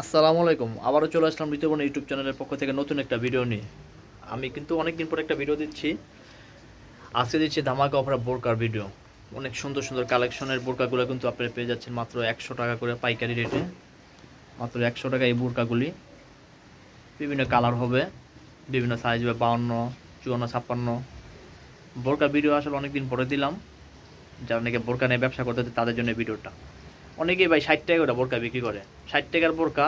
আসসালামু আলাইকুম। আবারও চলে আসলাম ঋতুবর্ণ ইউটিউব চ্যানেলের পক্ষ থেকে নতুন একটা ভিডিও নিয়ে। আমি কিন্তু অনেক দিন পর একটা ভিডিও দিচ্ছি। আজকে দিচ্ছি ধামাকা অফার বোরকার ভিডিও। অনেক সুন্দর সুন্দর কালেকশনের বোরকাগুলো কিন্তু আপনারা পেয়ে যাচ্ছেন মাত্র একশো টাকা করে পাইকারি রেটে। মাত্র একশো টাকা এই বোরকাগুলি। বিভিন্ন কালার হবে, বিভিন্ন সাইজ হবে, বাউন্ন, চুয়ান্ন, ছাপ্পান্ন। বোরকা ভিডিও আসলে অনেক দিন পরে দিলাম। যারা নাকি বোরকা নিয়ে ব্যবসা করতে তাদের জন্য ভিডিওটা। অনেকেই ভাই ষাট টাকা করে বোরকা বিক্রি করে। ষাট টাকার বোরকা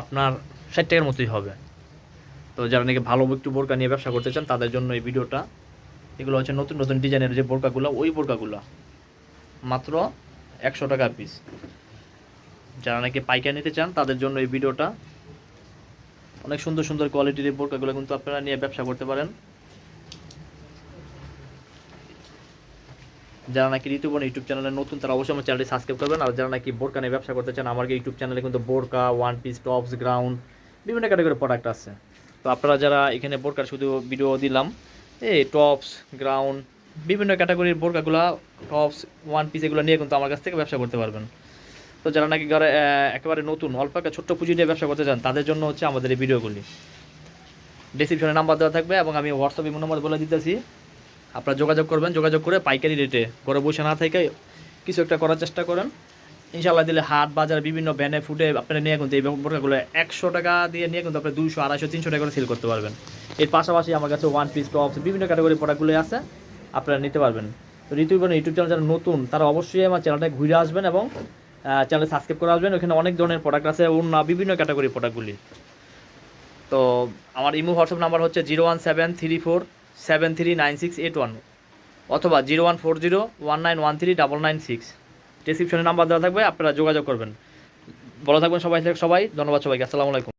আপনার ষাট টাকার মতোই হবে। তো যারা নাকি ভালো একটু বোরকা নিয়ে ব্যবসা করতে চান, তাদের জন্য এই ভিডিওটা। এগুলো হচ্ছে নতুন নতুন ডিজাইনের যে বোরকাগুলো, ওই বোরকাগুলো। মাত্র একশো টাকা পিস যারা নাকি পাইকারি নিতে চান, তাদের জন্য এই ভিডিওটা। অনেক সুন্দর সুন্দর কোয়ালিটির বোরকাগুলো কিন্তু আপনারা নিয়ে ব্যবসা করতে পারেন। যারা নাকি ঋতুবন ইউটিউব চ্যানেলে নতুন, তারা অবশ্যই আমার চ্যানেলটি সাবস্ক্রাইব করবেন। আর যারা নাকি বোরকা নিয়ে ব্যবসা করতে চান, আমার ইউটিউব চ্যানেলে কিন্তু বোরকা ওয়ান পিস টপস গ্রাউন্ড বিভিন্ন ক্যাটাগরির প্রোডাক্ট আছে। তো আপনারা যারা এখানে বোরকার শুধু ভিডিও দিলাম এই টপস গ্রাউন্ড বিভিন্ন ক্যাটাগরির বোরকাগুলো টপস ওয়ান পিস এগুলো নিয়ে কিন্তু আমার কাছ থেকে ব্যবসা করতে পারবেন। তো যারা নাকি ঘরে একেবারে নতুন, অল্প একটা ছোট্ট পুঁজি নিয়ে ব্যবসা করতে চান, তাদের জন্য হচ্ছে আমাদের এই ভিডিওগুলি ডিসক্রিপশনে নাম্বার দেওয়া থাকবে এবং আমি হোয়াটসঅ্যাপে নাম্বার বলে দিতেছি। আপনারা যোগাযোগ করবেন, যোগাযোগ করে পাইকারি রেটে ঘরে বসে না থেকে কিছু একটা করার চেষ্টা করেন। ইনশাল্লাহ দিলে হাট বাজার বিভিন্ন ব্যানে ফুটে আপনারা নিয়ে কিন্তু এই বোরকাগুলো একশো টাকা দিয়ে নিয়ে কিন্তু আপনি দুশো আড়াইশো, তিনশো টাকা করে সেল করতে পারবেন। এর পাশাপাশি আমার কাছে ওয়ান পিস টপস বিভিন্ন ক্যাটাগরি প্রোডাক্টগুলো আছে, আপনারা নিতে পারবেন। তো ঋতুবন ইউটিউব চ্যানেল যারা নতুন, তারা অবশ্যই আমার চ্যানেলটা ঘুরে আসবেন এবং চ্যানেল সাবস্ক্রাইব করে আসবেন। ওখানে অনেক ধরনের প্রোডাক্ট আছে অন্য বিভিন্ন ক্যাটাগরি প্রোডাক্টগুলি তো আমার ইমো হোয়াটসঅ্যাপ নাম্বার হচ্ছে zero one seven three four seven three nine six eight one অথবা zero one four zero one nine one three double nine six ডিসক্রিপশনে নাম্বার দেওয়া থাকবে, আপনারা যোগাযোগ করবেন। বলা থাকবেন সবাই সবাই, ধন্যবাদ সবাইকে, আসসালামু আলাইকুম।